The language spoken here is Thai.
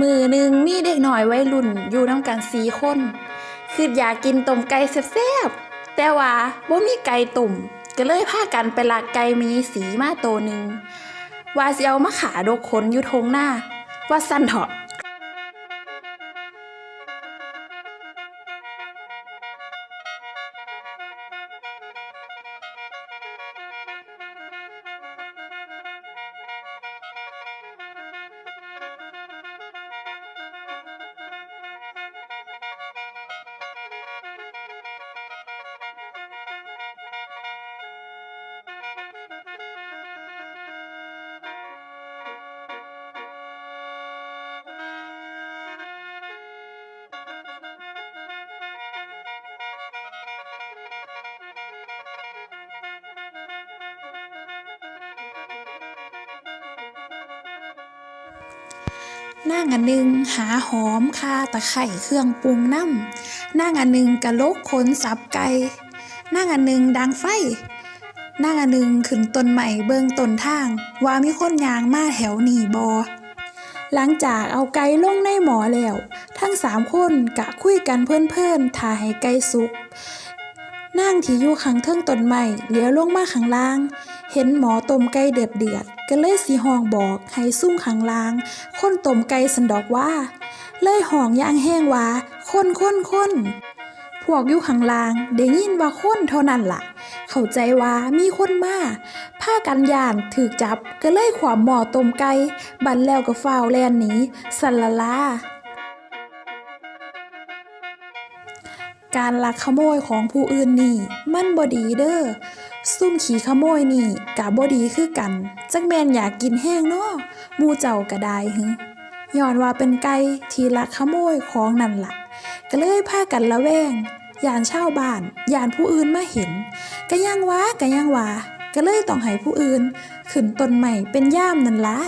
มือหนึ่งมีเด็กหน่อยวัยรุ่นอยู่น้ำกันสีคนคืออยากกินต้มไก่แซ่บๆแต่ว่าบ่มีไก่ตุ่มก็เลยพากันไปลักไก่มีสีมาโตวหนึ่งว่าสิเอามาขาดกขนอยู่ทงหน้า ว่าสั้นเถอะ นางอันหนึ่งหาหอมคาตะไคร่เครื่องปรุงน้ำนางอันหนึ่งกะโลกขนสับไก่นางอันหนึ่งดังไฟนางอันหนึ่งขึ้นต้นใหม่เบิงต้นทาง ว่ามีคนยางมาแถวหนีบอหลังจากเอาไก่ลงในหมอแล้ว ทั้งสามคนกะคุยกันเพื่อนๆท่าให้ไก่สุก นางที่อยู่ข้างเทิงต้นไม้เหลียวลงมาข้างล่าง เห็นหมอต้มไก่เดือดเดือดก็เลยสีห้องบอกให้ซุ่มข้างล่าง คนต้มไก่สันดอกว่า เลยห้องอย่างแห้งว่าคนคนคนพวกอยู่ข้างล่างได้ยินว่าคนเท่านั้นล่ะ เข้าใจว่ามีคนมาผ้ากันยานถูกจับก็เลยขวามหมอต้มไก่บันแล้วก็ฟาวแลนหนีสันละลา การลักขโมยของผู้อื่นนี่ มันบ่ดีเด้อซุ่มขี่ขโมยนี่กะบ่ดีคือกัน จักแมนอยากกินแห้งเนาะมูเจ้าก็ได้หึย้อนว่าเป็นไก่ที่ลักขโมยของนั่นล่ะ ก็เลยพากันละแวงยานเช่าบ้านยานผู้อื่นมาเห็นก็ยังว่าก็ยังว่าก็เลยต้องให้ผู้อื่น ขึ้นต้นใหม่เป็นย่ามนั่นละ